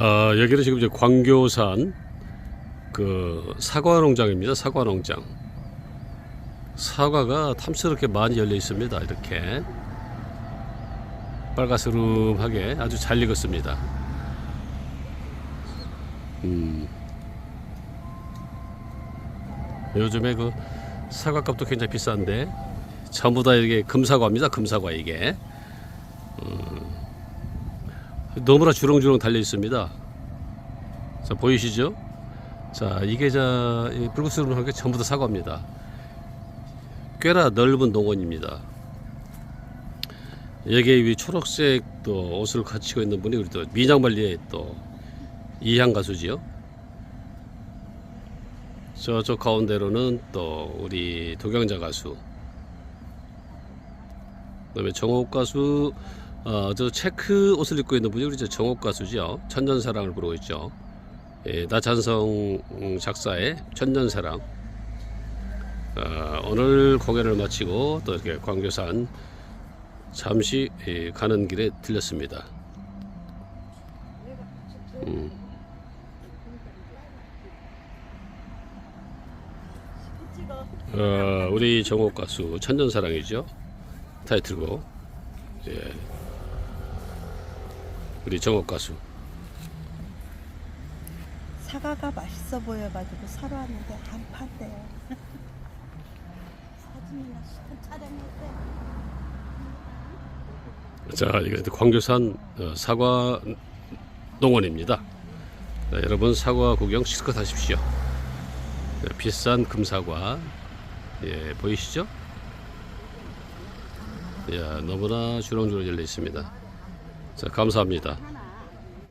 아, 여기는 지금 이제 광교산 그 사과 농장입니다. 사과 농장. 사과가 탐스럽게 많이 열려 있습니다. 이렇게 빨가스름하게 아주 잘 익었습니다. 음. 요즘에 그 사과값도 굉장히 비싼데 전부 다 이게 금사과입니다. 금사과 이게 음. 너무나 주렁주렁 달려 있습니다. 자 보이시죠? 자 이게 자이 불국스름한 게 전부 다 사과입니다. 꽤나 넓은 농원입니다. 여기에 이 초록색 또 옷을 갖추고 있는 분이 우리 또 민양발리의 또 이향 가수지요. 저쪽 가운데로는 또 우리 도경자 가수. 그다음에 정옥 가수. 어, 저 체크 옷을 입고 있는 분이 우리 저 정옥 가수죠. 천년사랑을 부르고 있죠. 예, 나찬성 음, 작사의 천년사랑. 어, 오늘 공연을 마치고 또 이렇게 광교산 잠시 예, 가는 길에 들렸습니다. 음. 어, 우리 정옥 가수 천년사랑이죠. 타이틀곡. 예. 우리 정옥 가수. 사과가 맛있어 보여가지고 사러 왔는데 안 판대요. 사진이나 촬영할 때. 자, 이게 광교산 어, 사과 농원입니다. 자, 여러분 사과 구경 실컷 하십시오. 네, 비싼 금사과 예, 보이시죠? 야, 너무나 주렁주렁 열려 있습니다. 자, 감사합니다.